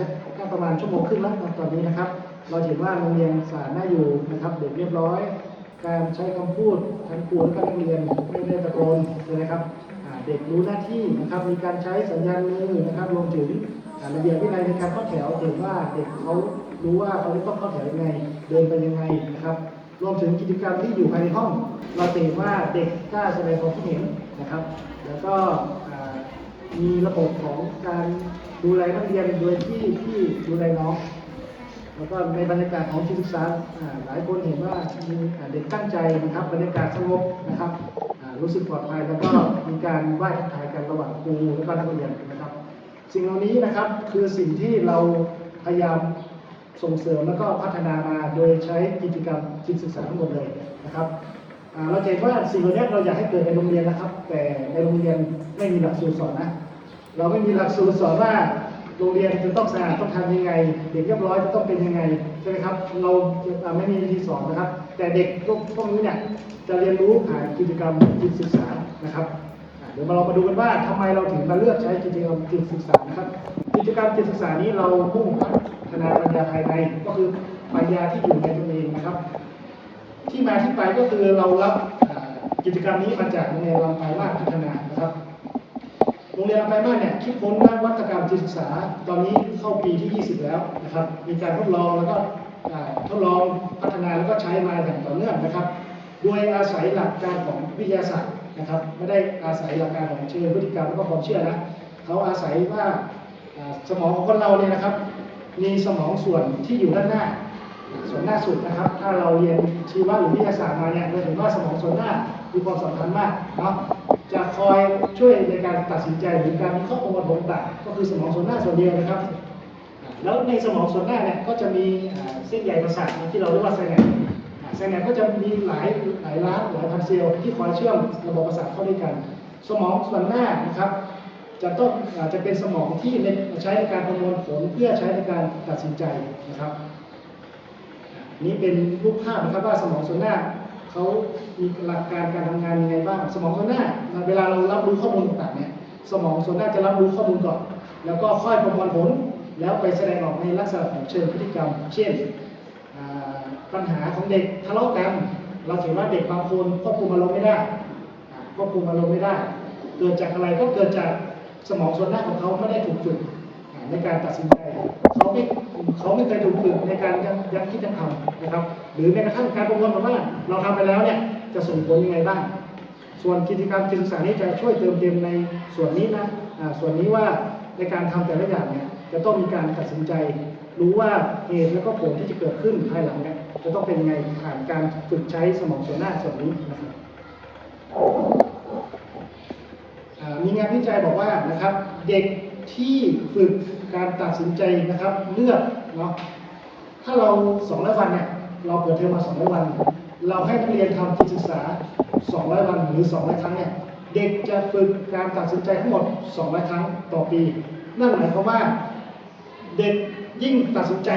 สักก็ประมาณชั่วโมงครึ่งแล้วตอนนี้นะครับ เราเห็นว่าโรงเรียนสะอาดน่าอยู่นะครับเด็กเรียบร้อย การใช้คำพูดทั้งครูและก็นักเรียนไม่ได้ตะโกนเลยนะครับเด็กรู้หน้าที่นะครับมีการใช้สัญญาณมือนะครับรวมถึงระเบียบวินัยในการเข้าแถวเห็นว่าเด็กเขารู้ว่าเขาจะต้องเข้าแถวยังไงเดินไปยังไงนะครับ รวมถึงกิจกรรมที่อยู่ภายในห้อง เราเห็นว่าเด็กกล้าแสดงความคิดเห็นนะครับ แล้วก็ มีระบบของการดูแลนักเรียนโดยที่ที่ดูแลน้องแล้วก็ในบรรยากาศของที่ศึกษาอ่าหลายคนเห็นว่ามีเด็กตั้งใจนะครับบรรยากาศสงบนะครับอ่ารู้สึกปลอดภัยแล้วก็มีการไหว้ทักทายกันระหว่างครูและก็นักเรียนนะครับ สิ่งเหล่านี้นะครับคือสิ่งที่เราพยายามส่งเสริมแล้วก็พัฒนามาโดยใช้กิจกรรมจิตศึกษาทั้งหมดเลยนะครับ เราจะเห็นว่าสิ่งเหล่านี้เราอยากให้เกิดในโรงเรียนนะครับ แต่ในโรงเรียนไม่มีหลักสูตรสอนนะ เราไม่มีหลักสูตรสอนว่าโรงเรียนจะต้องสะอาดต้องทำยังไง เด็กเรียบร้อยจะต้องเป็นยังไงใช่ไหมครับ เราไม่มีวิธีสอนนะครับ แต่เด็กพวกนี้เนี่ยจะเรียนรู้ผ่านกิจกรรมจิตศึกษานะครับเดี๋ยวมาเรามาดูกันว่าทำไมเราถึงมาเลือกใช้กิจกรรมจิตศึกษานะครับ กิจกรรมจิตศึกษานี้เรามุ่งพัฒนาปัญญาภายในก็คือปัญญาที่อยู่ในตนเองนะครับ ที่มาที่ไปก็คือเรารับกิจกรรมนี้มาจากโรงเรียนลำปางมากพัฒนานะครับโรงเรียนลำปางมากเนี่ยคิดค้นนวัตกรรมจิตศึกษา ตอนนี้เข้าปีที่ 20 แล้วนะครับ มีการทดลองแล้วก็ทดลองพัฒนาแล้วก็ใช้มาอย่างต่อเนื่องนะครับ โดยอาศัยหลักการของวิทยาศาสตร์นะครับไม่ได้อาศัยหลักการของเชิงพฤติกรรมแล้วก็ความเชื่อนะเขาอาศัยว่าอ่าสมองของคนเราเนี่ยนะครับ มีสมองส่วนที่อยู่ด้านหน้า ส่วนหน้าสุดนะครับ ถ้าเราเรียนชีวะหรือวิทยาศาสตร์มาเนี่ยเราเห็นว่าสมองส่วนหน้ามีความสำคัญมากเนาะจะคอยช่วยในการตัดสินใจหรือการวิเคราะห์ประมวลผลต่างก็คือสมองส่วนหน้าส่วนเดียวนะครับ แล้วในสมองส่วนหน้าเนี่ยก็จะมีเส้นใยประสาทที่เราเรียกว่าไซแนปส์อ่าไซแนปก็จะมีหลายหลายล้านหลายพันเซลล์ที่คอยเชื่อมระบบประสาทเข้าด้วยกัน สมองส่วนหน้านะครับจะต้องอาจจะเป็นสมองที่ใช้ในการประมวลผลเพื่อใช้ในการตัดสินใจนะครับ นี่เป็นรูปภาพนะครับว่าสมองส่วนหน้าเขามีหลักการการทำงานยังไงบ้าง สมองส่วนหน้า เวลาเรารับรู้ข้อมูลต่างๆเนี่ยสมองส่วนหน้าจะรับรู้ข้อมูลก่อน แล้วก็ค่อยประมวลผล แล้วไปแสดงออกในลักษณะของเชิงพฤติกรรม เช่นปัญหาของเด็กทะเลาะกัน เราเห็นว่าเด็กบางคนควบคุมอารมณ์ไม่ได้ควบคุมอารมณ์ไม่ได้ เกิดจากอะไรก็เกิดจากสมองส่วนหน้าของเขาไม่ได้ถูกฝึกในการตัดสินใจ เขาไม่เขาไม่เคยถูกฝึกในการยังยังคิดยังทำนะครับ หรือแม้กระทั่งการประมวลผลว่าเราทำไปแล้วเนี่ยจะส่งผลยังไงบ้าง ส่วนกิจกรรมจิตศึกษานี้จะช่วยเติมเต็มในส่วนนี้นะอ่าส่วนนี้ว่าในการทำแต่ละอย่างเนี่ยจะต้องมีการตัดสินใจ รู้ว่าเหตุและก็ผลที่จะเกิดขึ้นภายหลังเนี่ยจะต้องเป็นยังไงผ่านการฝึกใช้สมองส่วนหน้าส่วนนี้นะครับมีงานวิจัยบอกว่านะครับ เด็กที่ฝึก การตัดสินใจนะครับเลือกเนาะถ้าเราสองร้อยวันเนี่ยเราเปิดเทอมมาสองร้อยวัน เราให้นักเรียนทำจิตศึกษาสองร้อยวันหรือสองร้อยครั้งเนี่ยเด็กจะฝึกการตัดสินใจทั้งหมดสองร้อยครั้งต่อปี นั่นหมายความว่า เด็กยิ่งตัดสินใจ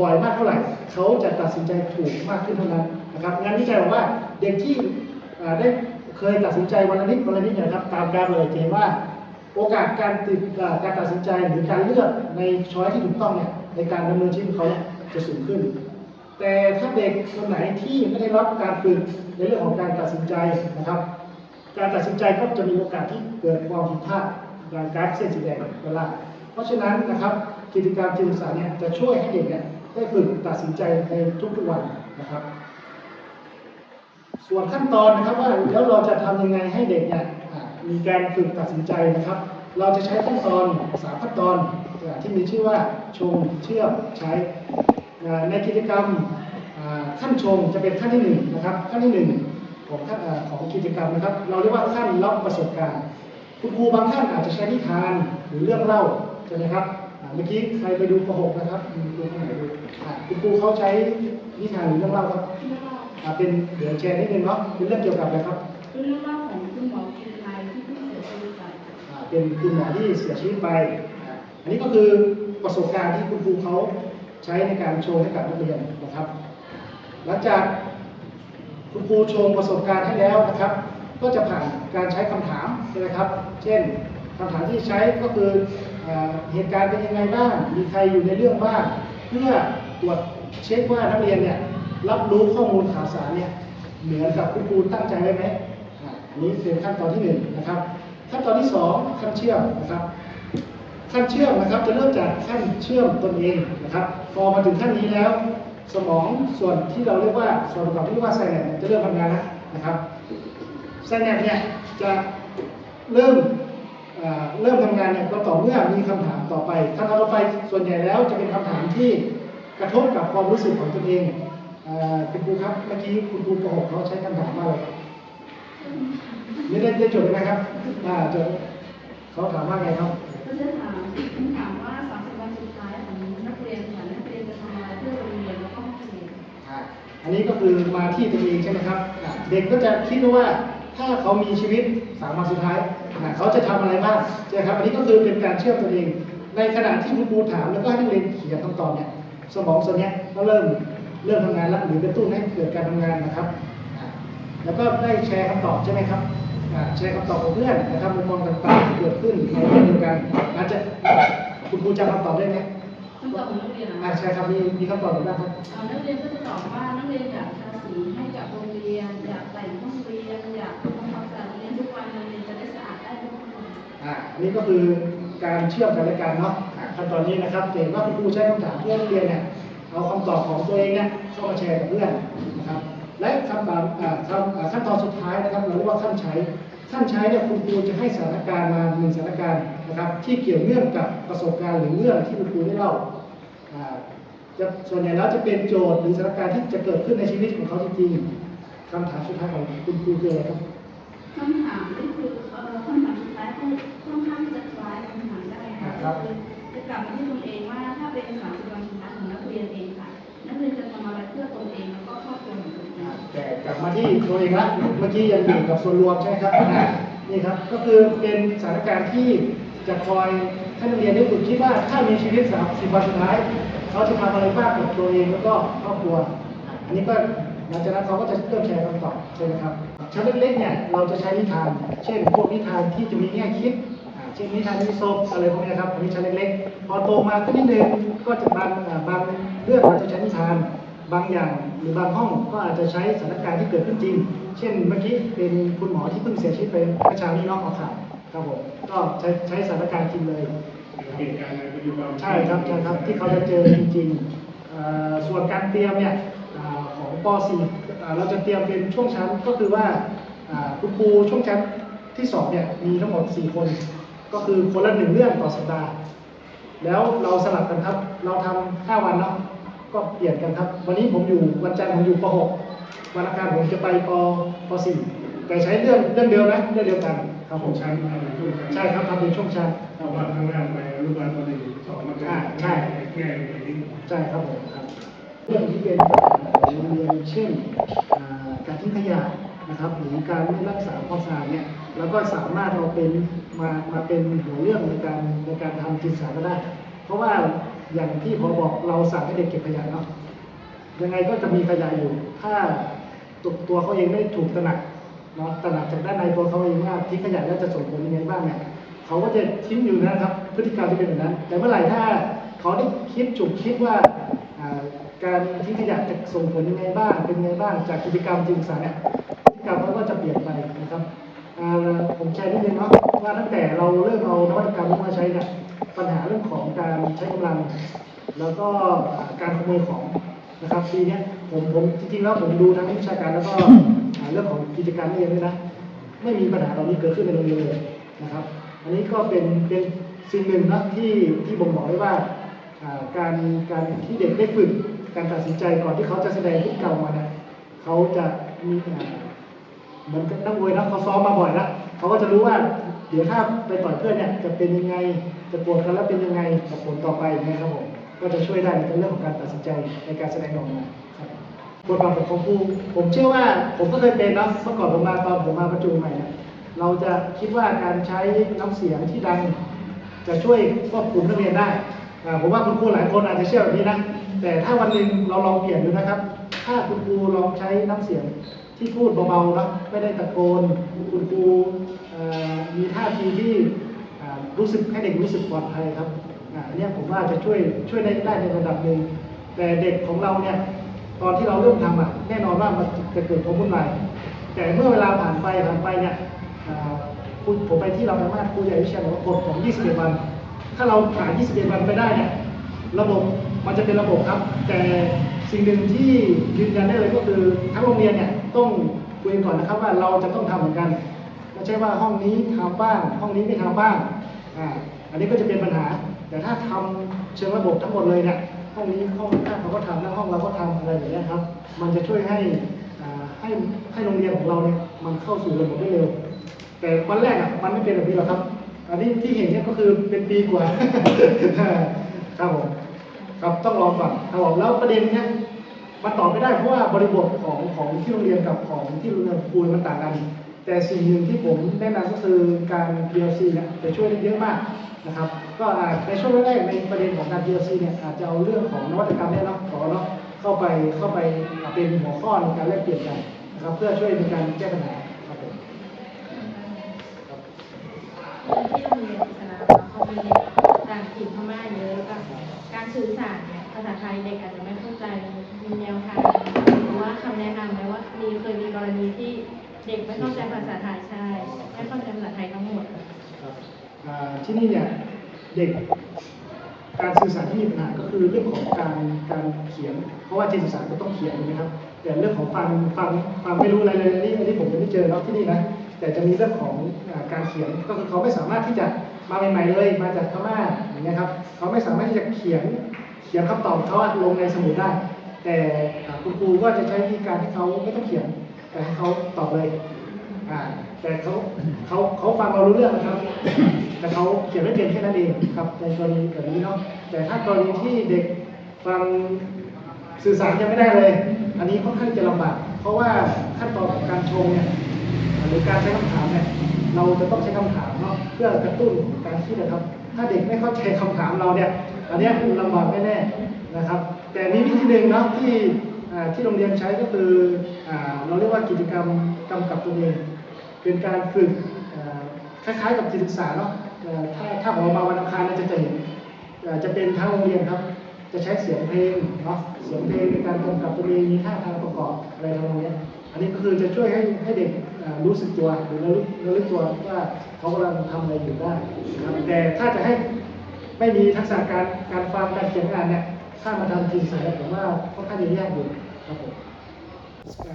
บ่อยมากเท่าไหร่ เขาจะตัดสินใจถูกมากขึ้นเท่านั้นนะครับงานวิจัยบอกว่าเด็กที่ได้เคยตัดสินใจวันละนิดวันละนิดนะครับตามการเลยจะเห็นว่า โอกาสการติดการตัดสินใจหรือการเลือกในช้อยที่ถูกต้องเนี่ยในการดำเนินชีวิตเขาเนี่ยจะสูงขึ้น แต่ถ้าเด็กคนไหนที่ไม่ได้รับการฝึกในเรื่องของการตัดสินใจนะครับ การตัดสินใจก็จะมีโอกาสที่เกิดความผิดพลาดอย่างกราฟเส้นสีแดงเวลาเพราะฉะนั้นนะครับกิจกรรมจิตศึกษาเนี่ยจะช่วยให้เด็กเนี่ยได้ฝึกตัดสินใจในทุกๆวันนะครับ ส่วนขั้นตอนนะครับว่าแล้วเราจะทำยังไงให้เด็กเนี่ย มีการฝึกตัดสินใจนะครับ เราจะใช้ขั้นตอนสามขั้นตอนอ่าที่มีชื่อว่าชงเชื่อมใช้อ่าในกิจกรรมอ่าขั้นชงจะเป็นขั้นที่หนึ่งนะครับขั้นที่หนึ่งของขั้นอ่าของกิจกรรมนะครับ เราเรียกว่าขั้นรับประสบการณ์ คุณครูบางท่านอาจจะใช้นิทานหรือเรื่องเล่าใช่ไหมครับอ่าเมื่อกี้ใครไปดูประหกนะครับมีครูท่านไหนดูอ่าคุณครูเขาใช้นิทานหรือเรื่องเล่าครับอ่าเป็นเดี๋ยวแชร์นิดนึงเนาะเป็นเรื่องเกี่ยวกับอะไรครับคือเรื่องเล่าของ เป็นคุณหมอที่เสียชีวิตไป อันนี้ก็คือประสบการณ์ที่คุณครูเขาใช้ในการโชว์ให้กับนักเรียนนะครับ หลังจากคุณครูโชว์ประสบการณ์ให้แล้วนะครับ ก็จะผ่านการใช้คำถามใช่ไหมครับ เช่นคำถามที่ใช้ก็คือเหตุการณ์เป็นยังไงบ้าง มีใครอยู่ในเรื่องบ้าง เพื่อตรวจเช็คว่านักเรียนเนี่ยรับรู้ข้อมูลข่าวสารเนี่ยเหมือนกับคุณครูตั้งใจไว้ไหมอันนี้เป็นขั้นตอนที่หนึ่งนะครับ ขั้นตอนที่สองขั้นเชื่อมนะครับ ขั้นเชื่อมนะครับจะเริ่มจากขั้นเชื่อมตนเองนะครับ พอมาถึงขั้นนี้แล้ว สมองส่วนที่เราเรียกว่าส่วนประกอบที่เรียกว่าไซแนปจะเริ่มทำงานแล้วนะครับไซแนปเนี่ยจะเริ่มเริ่มทำงานเนี่ยก็ต่อเมื่อมีคำถามต่อไปคำถามต่อไปส่วนใหญ่แล้วจะเป็นคำถามที่กระทบกับความรู้สึกของตนเองเอ่อคุณครูครับเมื่อกี้คุณครูป .6 เขาใช้คำถามว่าอะไรไม่ได้ได้จดเลยนะครับอ่าจดเขาถามว่าไงครับก็จะถามคำถามว่าสามสิบวันสุดท้ายของนักเรียนค่ะนักเรียนจะทำอะไรเพื่อโรงเรียนแล้วก็ห้องเรียนอะอันนี้ก็คือมาที่ตัวเองใช่ไหมครับอะเด็กก็จะคิดว่าถ้าเขามีชีวิตสามวันสุดท้ายอะเขาจะทำอะไรบ้างใช่ไหมครับ อันนี้ก็คือเป็นการเชื่อมตัวเอง ในขณะที่คุณครูถามแล้วก็ให้นักเรียนเขียนคำตอบเนี่ยสมองส่วนเนี้ยก็เริ่มเริ่มทำงานแล้วหรือกระตุ้นให้เกิดการทำงานนะครับอะ แล้วก็ได้แชร์คำตอบใช่ไหมครับอะแชร์คำตอบกับเพื่อนนะครับมุมมองต่างๆที่เกิดขึ้นในเรื่องเดียวกันอาจจะคุณครูจำคำตอบได้ไหมคำตอบของนักเรียนนะอะคะใช่ครับมีมีคำตอบอะไรบ้างครับเอ่อนักเรียนก็จะตอบว่านักเรียนอยากทาสีให้กับโรงเรียนอยากแต่งห้องเรียนอยากทำความสะอาดโรงเรียนทุกวันโรงเรียนจะได้สะอาดได้ทุกวันอ่าอันนี้ก็คือการเชื่อมกันและกันเนาะอ่าขั้นตอนนี้นะครับจะเห็นว่าคุณครูใช้คำถามเพื่อนักเรียนเนี่ยเอาคำตอบของตัวเองเนี่ยเข้ามาแชร์กับเพื่อนนะครับ และคำตอบอ่าคำอ่าขั้นตอนสุดท้ายนะครับเราเรียกว่าขั้นใช้ขั้นใช้เนี่ยคุณครูจะให้สถานการณ์มาหนึ่งสถานการณ์นะครับที่เกี่ยวเนื่องกับประสบการณ์หรือเรื่องที่คุณครูได้เล่าอ่าจะส่วนใหญ่แล้วจะเป็นโจทย์หรือสถานการณ์ที่จะเกิดขึ้นในชีวิตของเขาจริงๆคำถามสุดท้ายของคุณครูคืออะไรครับคำถามนี่คือเอ่อคำถามสุดท้ายก็ค่อนข้างจะคล้ายคำถามได้ค่ะครับคือจะกลับมาที่ตนเองว่าถ้าเป็นสามสิบวันสุดท้ายของนักเรียนเอง ที่ตัวเองละเมื่อกี้ยังอยู่กับส่วนรวมใช่ไหมครับอ่านี่ครับ ก็คือเป็นสถานการณ์ที่จะคอยให้นักเรียนได้ฝึกคิดว่าถ้ามีชีวิตสามสิบวันสุดท้ายเขาจะทำอะไรบ้างกับตัวเองแล้วก็ครอบครัวอ่าอันนี้ก็หลังจากนั้นเขาก็จะเริ่มแชร์คำตอบใช่ไหมครับชั้นเล็กๆเนี่ยเราจะใช้นิทาน เช่นพวกนิทานที่จะมีแง่คิดอ่าเช่นนิทานนิโซปอะไรพวกนี้ครับอันนี้ชั้นเล็กๆพอโตมาขึ้นนิดนึงก็จะบางอ่าบางเรื่องเราจะใช้นิทาน บางอย่างหรือบางห้องก็อาจจะใช้สถานการณ์ที่เกิดขึ้นจริง เช่นเมื่อกี้เป็นคุณหมอที่เพิ่งเสียชีวิตไปเมื่อเช้านี้เน้องออกข่าวครับผมก็ใช้ใช้สถานการณ์จริงเลยเหตุการณ์ในปัจจุบันใช่ครับใช่ครับที่เขาจะเจอจริงๆเอ่อส่วนการเตรียมเนี่ยอ่าของป .4 อ่าเราจะเตรียมเป็นช่วงชั้นก็คือว่าอ่าคุณครูช่วงชั้นที่สองเนี่ยมีทั้งหมด 4 คน ก็คือคนละหนึ่งเรื่องต่อสัปดาห์แล้วเราสลับกันครับ เราทำห้าวันเนาะ ก็เปลี่ยนกันครับ วันนี้ผมอยู่วันจันทร์ผมอยู่ป .6 วันอังคารผมจะไปปป .4 แต่ใช้เรื่องเรื่องเดิมนะเรื่องเดียวกันครับผของมชั้นอะไรช่วงชั้นใช่ครับทำเป็นช่วงชั้นเอาว่าข้างล่างไปอนุบาลปหนึ่งสองมาอ่าใช่แง่ไปนิดใช่ครับผมครับเรื่องที่เป็นปัญหาของโรงเรียนเช่นอ่าการทิ้งขยะนะครับหรือการไม่รักษาความสะอาดเนี่ยแล้วก็สามารถเอาเป็นมามาเป็นหัวเรื่องในการในการทำจิตสาก็ได้ เพราะว่า อย่างที่พอบอกเราสั่งให้เด็กเก็บขยะเนาะยังไงก็จะมีขยะอยู่ ถ้าตัวตัวเขาเองไม่ถูกตระหนักเนาะตระหนักจากด้านในตัวเขาเองว่าทิ้งขยะแล้วจะส่งผลยังไงบ้างเนี่ยเขาก็จะทิ้งอยู่นะครับ พฤติกรรมจะเป็นแบบนั้น แต่เมื่อไหร่ถ้าเขาได้คิดจุกคิดว่าการทิ้งขยะจะส่งผลยังไงบ้าง เป็นยังไงบ้าง จากกิจกรรมจริงสารเนี่ยพฤติกรรมเขาก็จะเปลี่ยนไปนะครับผมแชร์นิดนึงเนาะว่าตั้งแต่เราเริ่มเอานวัตกรรมนี้มาใช้เนี่ย ปัญหาเรื่องของการใช้กำลัง แล้วก็การขโมยของนะครับปีเนี้ยผมผมจริงๆแล้วผมดูทั้งวิชาการแล้วก็เรื่องของกิจการเรียนด้วยนะไม่มีปัญหาเหล่านี้เกิดขึ้นในโรงเรียนเลยนะครับ อันนี้ก็เป็นเป็นสิ่งหนึ่งนะที่ที่บ่งบอกได้ว่าการการที่เด็กได้ฝึกการตัดสินใจก่อนที่เขาจะแสดงพฤติกรรมมาเนี่ยเขาจะมีเหมือนนักมวยนะเขาซ้อมมาบ่อยแล้วเขาก็จะรู้ว่า เดี๋ยวถ้าไปต่อยเพื่อนเนี่ยจะเป็นยังไงจะปวดกันแล้วเป็นยังไงกับผลต่อไปนะครับผมก็จะช่วยได้ในเรื่องของการตัดสินใจในการแสดงออกมาครับบทบาทของครูผมเชื่อว่าผมก็เคยเป็นเนาะเมื่อก่อนผมมาตอนผมมาประจุใหม่เนี่ยเราจะคิดว่าการใช้น้ำเสียงที่ดัง จะช่วยควบคุมนักเรียนได้ผมว่าคุณครูหลายคนอาจจะเชื่อแบบนี้นะแต่ถ้าวันหนึ่งเราลองเปลี่ยนดูนะครับ ถ้าคุณครูลองใช้น้ำเสียงที่พูดเบาๆนะไม่ได้ตะโกน คุณครู มีท่าทีที่รู้สึกให้เด็กรู้สึกปลอดภัยครับอันนี้ผมว่าจะช่วยช่วยได้ได้ในระดับหนึ่งแต่เด็กของเราเนี่ยตอนที่เราเริ่มทำอะแน่นอนว่ามันจะเกิดความวุ่นวายแต่เมื่อเวลาผ่านไปผ่านไปเนี่ยคุณผมไปที่เราไปมาศครูใหญ่วิเชียนบอกว่ากฎของ 21 วัน ถ้าเราผ่าน 21 วันไปได้เนี่ยระบบมันจะเป็นระบบครับ แต่สิ่งหนึ่งที่ยืนยันได้เลยก็คือทั้งโรงเรียนเนี่ยต้องคุยก่อนนะครับว่าเราจะต้องทำเหมือนกัน ไม่ใช่ว่าห้องนี้ทำบ้างห้องนี้ไม่ทำบ้างอ่าอันนี้ก็จะเป็นปัญหา แต่ถ้าทำเชิงระบบทั้งหมดเลยเนี่ยห้องนี้ห้องข้าเขาก็ทำแล้วห้องเราก็ทำอะไรอย่างเงี้ยครับ มันจะช่วยให้อ่าให้ให้โรงเรียนของเราเนี่ยมันเข้าสู่ระบบได้เร็ว แต่วันแรกอะมันไม่เป็นแบบนี้หรอกครับ อันนี้ที่เห็นเนี่ยก็คือเป็นปีกว่าครับผมครับต้องรอก่อนครับผมแล้วประเด็นเนี้ยมันตอบไม่ได้เพราะว่าบริบทของของที่โรงเรียนกับของที่โรงเรียนครูมันต่างกัน แต่สิ่งหนึ่งที่ผมแนะนำก็คือการ PLC เนี่ยจะช่วยได้เยอะมากนะครับก็อาจในช่วงแรกๆในประเด็นของการ PLC เนี่ยอาจจะเอาเรื่องของนวัตกรรมเนี่ยเนาะขอเนาะเข้าไปเข้าไปเป็นหัวข้อในการแลกเปลี่ยนกันนะครับเพื่อช่วยในการแก้ปัญหาครับผมครับที่โรงเรียนอิสลามอะเขามีเด็กต่างถิ่นพม่าเยอะแล้วก็การสื่อสารเนี่ยภาษาไทยเด็กอาจจะไม่เข้าใจมีแนวทางหรือว่าคำแนะนำไหมว่ามีเคยมีกรณีที่ เข้าใจภาษาไทยใช่ไม่เข้าใจภาษาไทยทั้งหมดครับที่นี่เนี่ยเด็กการสื่อสารที่มีปัญหาก็คือเรื่องของการการเขียน เพราะว่าเจนสื่อสารก็ต้องเขียนถูกไหมครับ แต่เรื่องของฟังฟังฟังไม่รู้อะไรเลยอันนี้อันนี้ผมยังไม่เจอเนาะที่นี่นะแต่จะมีเรื่องของการเขียนก็คือเขาไม่สามารถที่จะมาใหม่ๆเลยมาจากพม่าอย่างเงี้ยครับเขาไม่สามารถที่จะเขียนเขียนคำตอบเขาลงในสมุดได้ แต่คุณครูก็จะใช้วิธีการที่เขาไม่ต้องเขียนแต่ให้เขาตอบเลย อ่าแต่เขาเขาเขาฟังเรารู้เรื่องนะครับ แต่เขาเขียนไม่เป็นแค่นั้นเองครับในกรณีแบบนี้เนาะแต่ถ้ากรณีที่เด็กฟังสื่อสารยังไม่ได้เลย อันนี้ค่อนข้างจะลำบากเพราะว่าขั้นตอนของการชงเนี่ยหรือการใช้คำถามเนี่ยเราจะต้องใช้คำถามเนาะเพื่อกระตุ้นการคิดนะครับ ถ้าเด็กไม่เข้าใจคำถามเราเนี่ยอันนี้ลำบากแน่ๆนะครับ แต่มีวิธีหนึ่งเนาะที่ที่โรงเรียนใช้ก็คืออเราเรียกว่ากิจกรรมกำกับตัวเอง เป็นการฝึกคล้ายๆกับจิตศึกษาเนาะถ้าถ้าผมเอามาวันอังคารเนี่ยจะจะเห็นจะเป็นทั้งโรงเรียนครับ จะใช้เสียงเพลงเนาะเสียงเพลงในการกำกับตัวเองมีท่าทางประกอบอะไรทำนองเนี้ยอันนี้ก็คือจะช่วยให้ให้เด็กรู้สึกตัวหรือระลึกระลึกตัวว่าเขากำลังทำอะไรอยู่ได้ครับแต่ถ้าจะให้ไม่มีทักษะการการฟังการเขียนงานเนี่ยถ้ามาทำจริงใส่ผมว่าค่อนข้างจะยากอยู่ครับผม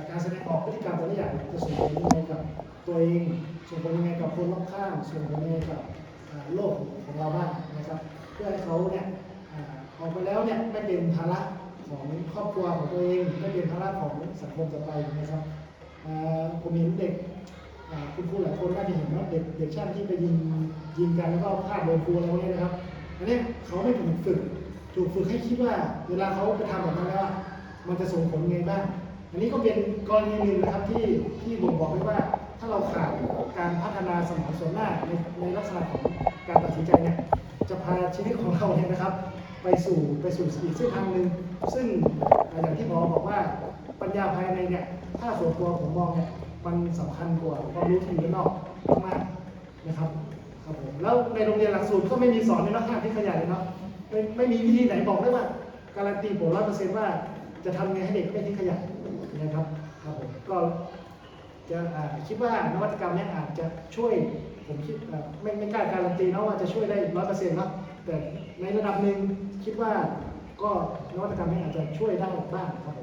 การแสดงออกพฤติกรรมต่ละอย่างจะส่งผลยังไงกับ ตัวเอง ส่งผลยังไงกับคนรอบข้าง ส่งผลยังไงกับโลกของเราบ้างนะครับ เพื่อให้เขาเนี่ยออกมาแล้วเนี่ยไม่เป็นภาระของครอบครัวของตัวเองไม่เป็นภาระของสังคมต่อไปนะครับผมเห็นเด็กคุณครูหลายคนน่าจะเห็นว่าเด็กเด็กช่างที่ไปยิงยิงกันแล้วก็พลาดโดนครูอะไรพวกนี้นะครับอันนี้เขาไม่ถูกฝึกถูกฝึกให้คิดว่า เวลาเขาไปทำแบบนั้นแล้วมันจะส่งผลยังไงบ้าง อันนี้ก็เป็นกรณีหนึ่งนะครับที่ที่บ่งบอกไว้ว่า ถ้าเราขาดการพัฒนาสมองส่วนหน้าในในลักษณะของการตัดสินใจเนี่ยจะพาชีวิตของเราเนี่ยนะครับ ไปสู่ไปสู่อีกเส้นทางหนึ่งซึ่งอย่างที่หมอบอกว่าปัญญาภายในเนี่ยถ้าส่วนตัวผมมองเนี่ยมันสำคัญกว่าความรู้ที่อยู่นอกมากนะครับครับผมแล้วในโรงเรียนหลักสูตรก็ไม่มีสอนในลักษณะที่ขยายเลยเนาะไม่ไม่มีวิธีไหนบอกได้ว่า การันตีผมร้อยเปอร์เซ็นต์ว่าจะทำไงให้เด็กไม่ทิ้งขยะนะครับครับผมก็ จะคิดว่านวัตกรรมนี้อาจจะช่วย ผมคิดไม่ไม่กล้าการันตีนะว่าจะช่วยได้ร้อยเปอร์เซ็นต์นะแต่ในระดับหนึ่งคิดว่าก็นวัตกรรมนี้อาจจะช่วยได้บ้างครับผม